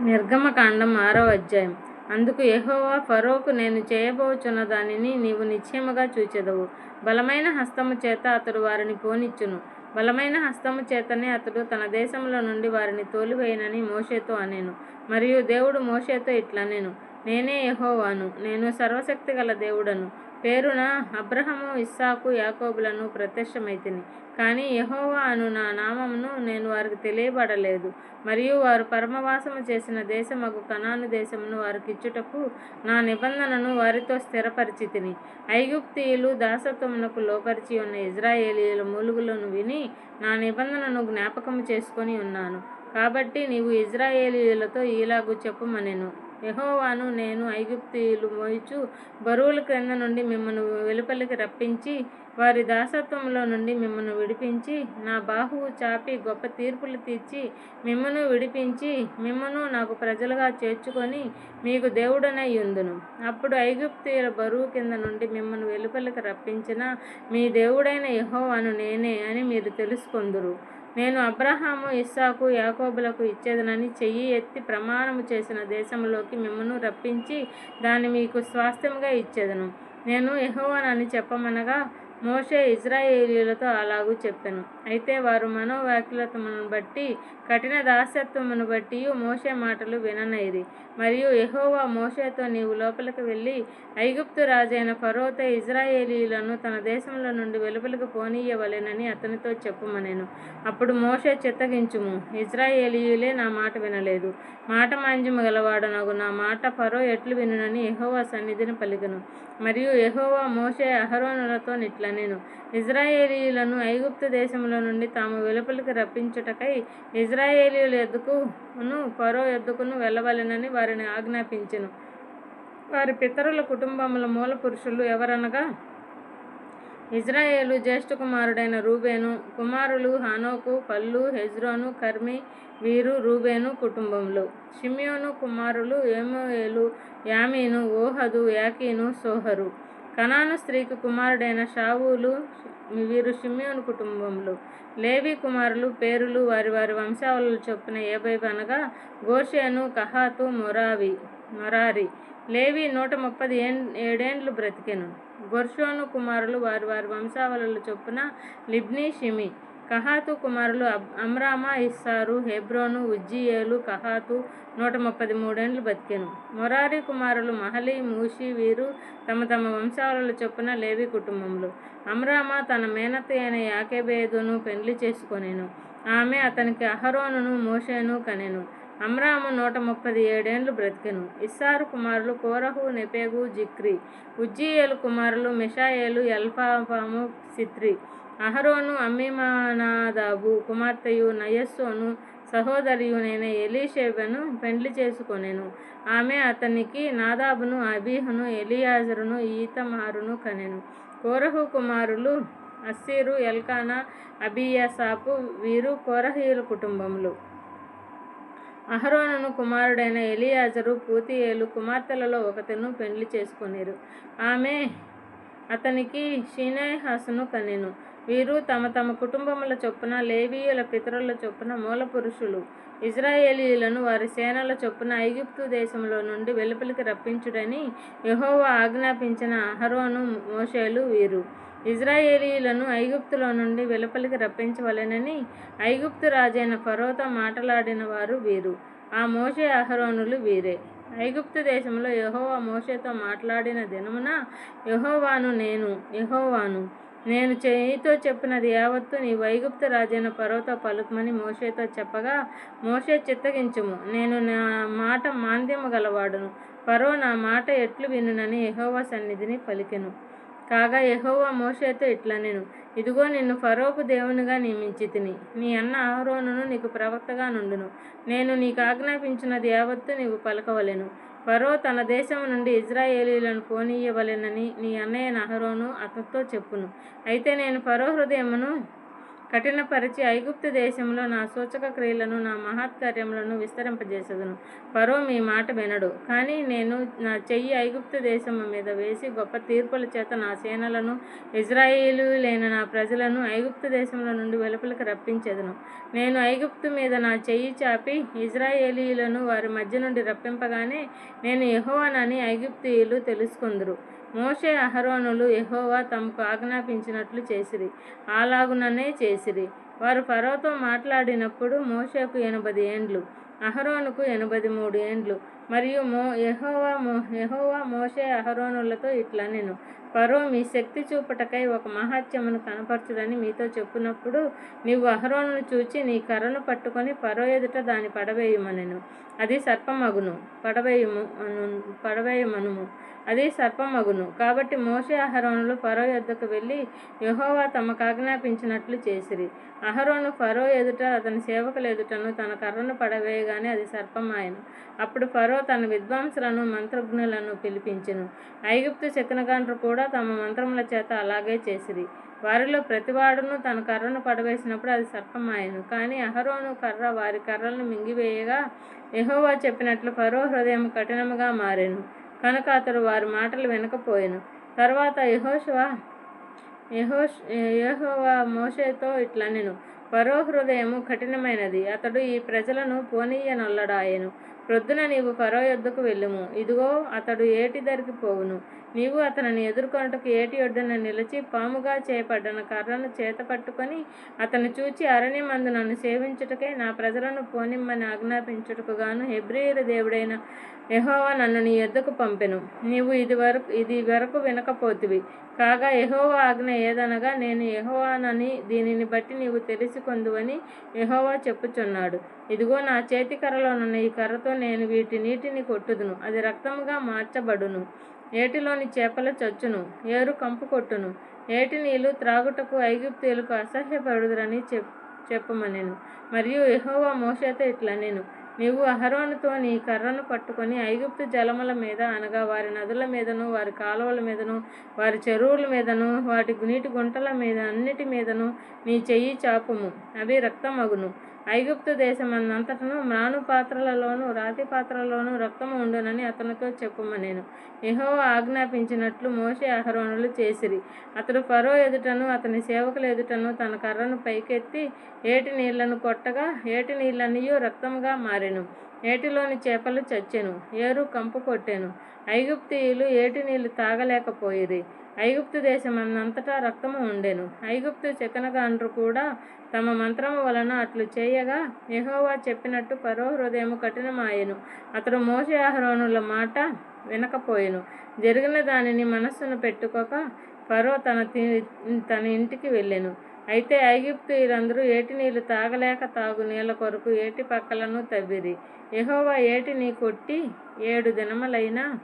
నిర్గమకాండం ఆరో అధ్యాయం. అందుకు యహోవా ఫరోకు నేను చేయబోచున్న దానిని నీవు నిశ్చయముగా చూచెదవు. బలమైన హస్తము చేత అతడు వారిని పోనిచ్చును. బలమైన హస్తము చేతనే అతడు తన దేశంలో నుండి వారిని తోలివేయనని మోషేతో అనేను. మరియు దేవుడు మోషేతో ఇట్లనెను. నేనే యహోవాను. నేను సర్వశక్తి గల దేవుడను. పేరున అబ్రహము ఇస్సాకు యాకోబులను ప్రత్యక్షమైతిని. కానీ యహోవా అను నా నామమును నేను వారికి తెలియబడలేదు. మరియు వారు పరమవాసము చేసిన దేశమగు కనాను దేశమును వారికి ఇచ్చుటకు నా నిబంధనను వారితో స్థిరపరిచితిని. ఐగుప్తియులు దాసత్వమునకు లోపరిచి ఉన్న ఇజ్రాయేలీయుల మూలుగులను విని నా నిబంధనను జ్ఞాపకము చేసుకొని ఉన్నాను. కాబట్టి నీవు ఇజ్రాయేలీలతో ఇలాగూ చెప్పుమనెను. యహోవాను నేను ఐగుప్తీయులు మోయిచు బరువుల క్రింద నుండి మిమ్మల్ని వెలుపలికి రప్పించి వారి దాసత్వంలో నుండి మిమ్మల్ని విడిపించి నా బాహువు చాపి గొప్ప తీర్పులు తీర్చి మిమ్మను విడిపించి మిమ్మను నాకు ప్రజలుగా చేర్చుకొని మీకు దేవుడనై ఉందును. అప్పుడు ఐగుప్తీయుల బరువు కింద నుండి మిమ్మల్ని వెలుపలికి రప్పించిన మీ దేవుడైన యహోవాను నేనే అని మీరు తెలుసుకొందురు. నేను అబ్రహాము ఇస్సాకు యాకోబులకు ఇచ్చేదనని చెయ్యి ఎత్తి ప్రమాణము చేసిన దేశంలోకి మిమ్మను రప్పించి దాన్ని మీకు స్వాస్థ్యంగా ఇచ్చేదను. నేను యెహోవానని చెప్పమనగా మోషే ఇజ్రాయేలీలతో అలాగూ చెప్పాను. అయితే వారు మనోవ్యాకులతమును బట్టి కఠిన దాస్యత్వమును బట్టి మోషే మాటలు విననైరి. మరియు ఎహోవా మోషేతో నీవు లోపలికి వెళ్ళి ఐగుప్తు రాజైన ఫరోతో ఇజ్రాయేలీలను తన దేశంలో నుండి వెలుపలికి పోనీయవలెనని అతనితో చెప్పుమనేను. అప్పుడు మోషే చిత్తగించుము. ఇజ్రాయేలీయులే నా మాట వినలేదు. మాట మాంజము గలవాడనగు. నా మాట ఫరో ఎట్లు వినునని ఎహోవా సన్నిధిని పలికను. మరియు ఎహోవా మోషే అహరోనులతో నిట్లనెను ఇజ్రాయేలీయులను ఐగుప్తు దేశంలో నుండి తాము వెలుపలికి రప్పించుటకై ఇజ్రాయేలీల ఎద్దుకును పరో ఎద్దుకును వెళ్ళవలెనని వారిని ఆజ్ఞాపించెను. వారి పితరుల కుటుంబముల మూల పురుషులు ఎవరనగా ఇజ్రాయేలు జ్యేష్ఠ కుమారుడైన రూబేను కుమారులు హానోకు పల్లు హెజ్రోను కర్మి వీరు రూబేను కుటుంబములు. షిమియోను కుమారులు ఏమోయేలు యామీను ఓహదు యాకీను సోహరు. కనాను స్త్రీకి కుమారుడైన షావులు వీరు షిమ్యోను కుటుంబములు లేవి కుమారులు పేరులు వారి వారి వంశావళులు చొప్పున ఏబై అనగా గోషేను కహాతు మొరావి మొరారి. లేవి నూట ముప్పది ఏడేండ్లు బ్రతికెను. గొర్షోను కుమారులు వారి వారి వంశావళుల చొప్పున లిబ్ని షిమి. కహాతు కుమారులు అమ్రామా ఇస్సారు హెబ్రోను ఉజ్జియేలు కహాతు నూట ముప్పది మూడేండ్లు బతికెను. మొరారి కుమారులు మహలి మూషి వీరు తమ తమ వంశావళుల చొప్పున లేవి కుటుంబంలో అమ్రామా తన మేనత్త అయిన యాకెబేదును పెండ్లి చేసుకొనెను. ఆమె అతనికి అహరోనును మోషేను కనెను. అమ్రాము నూట ముప్పది ఏడేండ్లు బ్రతికెను. ఇస్సారు కుమారులు కోరహు నెపేగు జిక్రి. ఉజ్జియేలు కుమారులు మిషాయేలు ఎల్ఫాపాము సిత్రి. అహరోను అమ్మిమానాదాబు కుమార్తెయు నయస్సోను సహోదరియునైన ఎలీషేబను పెండ్లి చేసుకొనెను. ఆమె అతనికి నాదాబును అబీహును ఎలియాజరును ఈతమారును కనెను. కోరహు కుమారులు అస్సీరు ఎల్కానా అబియాసాపు వీరు కోరహీయుల కుటుంబములు. అహరోనును కుమారుడైన ఎలియాజరు పూతియేలు కుమార్తెలలో ఒకతను పెండ్లి చేసుకొనిరు. ఆమె అతనికి షీనేహాసును కనెను. వీరు తమ తమ కుటుంబముల చొప్పున లేవీయుల పితరుల చొప్పున మూల పురుషులు. ఇజ్రాయేలీయులను వారి సేనల చొప్పున ఐగుప్తు దేశంలో నుండి వెలుపలికి రప్పించుడని యహోవా ఆజ్ఞాపించిన అహరోను మోషేలు వీరు. ఇజ్రాయేలీయులను ఐగుప్తులో నుండి వెలుపలికి రప్పించవలెనని ఐగుప్తు రాజైన ఫరోతో మాట్లాడిన వారు వీరు. ఆ మోషే అహరోనులు వీరే. ఐగుప్తు దేశంలో యహోవా మోషేతో మాట్లాడిన దినమున యహోవాను నేను యహోవాను. నేను చేయితో చెప్పినది యావత్తు నీ వైగుప్త రాజైన పరవతో పలుకుమని మోషేతో చెప్పగా మోషే చిత్తగించుము. నేను నా మాట మాంద్యము గలవాడును. పరో నా మాట ఎట్లు వినునని యహోవా సన్నిధిని పలికెను. కాగా యహోవా మోషేతో ఇట్లా నేను ఇదిగో నిన్ను ఫరోకు దేవునిగా నియమించి తిని. నీ అన్న అహరోనును నీకు ప్రవక్తగా నుండును. నేను నీకు ఆజ్ఞాపించినది యావత్తు నీవు పలకవలెను. ఫరో తన దేశం నుండి ఇజ్రాయేలీలను పోనీయవలెనని నీ అన్నయ్య నహరోను అతనితో చెప్పును. అయితే నేను ఫరో హృదయమును కఠినపరిచి ఐగుప్తు దేశంలో నా సూచక క్రియలను నా మహత్కార్యములను విస్తరింపజేసదును. పరో మీ మాట వినడు. కానీ నేను నా చెయ్యి ఐగుప్తు దేశము మీద వేసి గొప్ప తీర్పుల చేత నా సేనలను ఇజ్రాయిలు లేని నా ప్రజలను ఐగుప్తు దేశంలో నుండి వెలుపలికి రప్పించేదను. నేను ఐగుప్తు మీద నా చెయ్యి చాపి ఇజ్రాయేలీలను వారి మధ్య నుండి రప్పింపగానే నేను యహోవానని ఐగుప్తీయులు తెలుసుకుందురు. మోషే అహరోనులు ఎహోవా తమకు ఆజ్ఞాపించినట్లు చేసిరి. అలాగుననే చేసిరి. వారు ఫరోతో మాట్లాడినప్పుడు మోషేకు ఎనభై ఏండ్లు అహరోనుకు ఎనభై మూడు ఏండ్లు మరియు మో ఎహోవా మో యెహోవా మోషే అహరోనులతో ఇట్లా నేను. పరో మీ శక్తి చూపుటకై ఒక మహాత్యమును కనపరచుడని మీతో చెప్పినప్పుడు నీవు అహరోను చూచి నీ కర్రను పట్టుకొని పరో ఎదుట దాని పడవేయమనెను అది సర్పమగును. పడవేయము అను పడవేయమనుము. అది సర్పమగును. కాబట్టి మోషే అహరోనులు ఫరో యొద్దకు వెళ్ళి యహోవా తమకు ఆజ్ఞాపించినట్లు చేసిరి. అహరోను ఫరో ఎదుట అతని సేవకుల ఎదుటను తన కర్రను పడవేయగానే అది సర్పమాయను. అప్పుడు ఫరో తన విద్వాంసులను మంత్రజ్ఞులను పిలిపించెను. ఐగుప్తు శకునగాండ్రు కూడా తమ మంత్రముల చేత అలాగే చేసిరి. వారిలో ప్రతివాడును తన కర్రను పడవేసినప్పుడు అది సర్పమాయను కానీ అహరోను కర్ర వారి కర్రలను మింగివేయగా ఎహోవా చెప్పినట్లు ఫరో హృదయం కఠినముగా మారెను. కనుక అతడు వారి మాటలు వినకపోయాను. తర్వాత యెహోషువ యెహోష్ యహోవా మోషేతో ఇట్లా నేను పరో హృదయము కఠినమైనది. అతడు ఈ ప్రజలను పోనీయనొల్లడాయెను. ప్రొద్దున నీవు ఫరో యొద్దకు వెళ్ళుము. ఇదిగో అతడు ఏటి ధరికి పోవును. నీవు అతనిని ఎదుర్కొనటకు ఏటి ఒడ్డున నిలిచి పాముగా చేపడ్డన కర్రను చేత పట్టుకొని అతను చూచి అరణ్యమందు నన్ను సేవించుటకే నా ప్రజలను పోనిమ్మని ఆజ్ఞాపించుటకు గాను హెబ్రియుల దేవుడైన ఎహోవా నన్ను నీ ఎద్దకు పంపెను. నీవు ఇది వరకు ఇది వరకు వినకపోతివి. కాగా ఎహోవా ఆజ్ఞ ఏదనగా నేను ఎహోవానని దీనిని బట్టి నీవు తెలుసుకొందువని ఎహోవా చెప్పుచున్నాడు. ఇదిగో నా చేతి కర్రలోనున్న ఈ కర్రతో నేను వీటి నీటిని కొట్టుదును. అది రక్తముగా మార్చబడును. ఏటిలోని చేపల చచ్చును. ఏరు కంపు కొట్టును. ఏటి నీళ్ళు త్రాగుటకు ఐగుప్తీయులకు అసహ్యపడుదురని చెప్ చెప్పమనేను. మరియు ఎహోవా మోషతో ఇట్లా నేను నీవు అహరోనుతో నీ కర్రను పట్టుకొని ఐగుప్తు జలముల మీద అనగా వారి నదుల మీదను వారి కాలువల మీదను వారి చెరువుల మీదను వాటి నీటి గుంటల మీద అన్నిటి మీదను నీ చెయ్యి చాపుము. అవి రక్తమగును. ఐగుప్తు దేశమందంతటను మ్రాను పాత్రలలోను రాతి పాత్రలలోను రక్తము ఉండునని అతనితో చెప్పుమనేను. యెహోవా ఆజ్ఞాపించినట్లు మోషే అహరోనులు చేసిరి. అతడు ఫరో ఎదుటను అతని సేవకుల ఎదుటను తన కర్రను పైకెత్తి ఏటి నీళ్ళను కొట్టగా ఏటి నీళ్ళనియు రక్తముగా మారెను. ఏటిలోని చేపలు చచ్చెను ఏరు కంపు కొట్టెను. ఐగుప్తీయులు ఏటి నీళ్ళు తాగలేకపోయిరి. ఐగుప్తు దేశమన్నంతటా రక్తము ఉండెను. ఐగుప్తు చెకనగాండ్రు కూడా తమ మంత్రము వలన అట్లు చేయగా యహోవా చెప్పినట్టు పరో హృదయము కఠినమాయెను. అతడు మోషే అహరోనుల మాట వినకపోయెను. జరిగిన దానిని మనస్సును పెట్టుకోక పరో తన తి- తన ఇంటికి వెళ్ళెను. అయితే ఐగుప్తీయులందరూ ఏటి నీళ్ళు తాగలేక తాగు నీళ్ళ కొరకు ఏటి పక్కలను తవ్విరి. యహోవా ఏటిని కొట్టి ఏడు దినములైనా